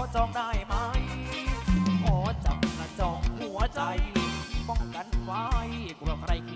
อจองได้ไหม ขอจับกระจองหัวใจ ป้องกันไว้กลัวใครคิด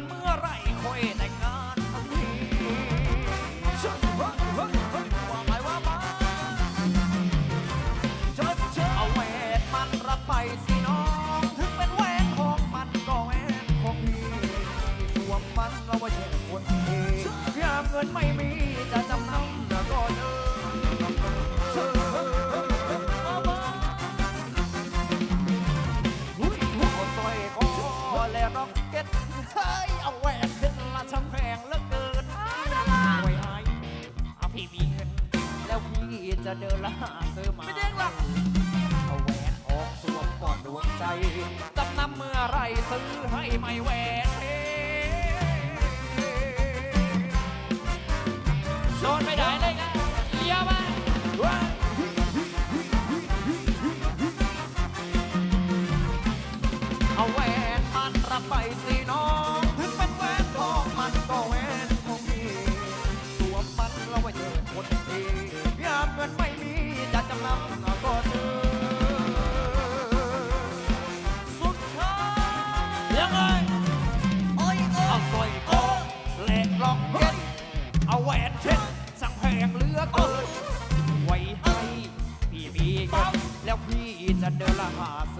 นเมื่อไรค่อยแต่งงานทันทีว่าไปว่ามาเชิญเชิญเอาแหวนมันรับไปสิน้อง ถึงเป็นแหวนของมันก็แหวนของพี่สวมมันเราไว้เช่นคนดียามเงินไม่มีจะจำนำ จะเดินละหาซื้อมาไม่เด้งหรอกเอาแหวนออกสวมก่อนดวงใจจำนำเมื่อไหรซื้อให้ไม่แหวนเพโดนไม่ได้เลยนะเยี่ยมมากเอาแหวนมันรับไปสิ ยังไงเอาสร้อยคอแหลกลอกเก็ตเอาแหวนเช็ดสั่งแพงเหลือเกินไว้ให้พี่มีเงินแล้วพี่จะเดินละหาซื้อ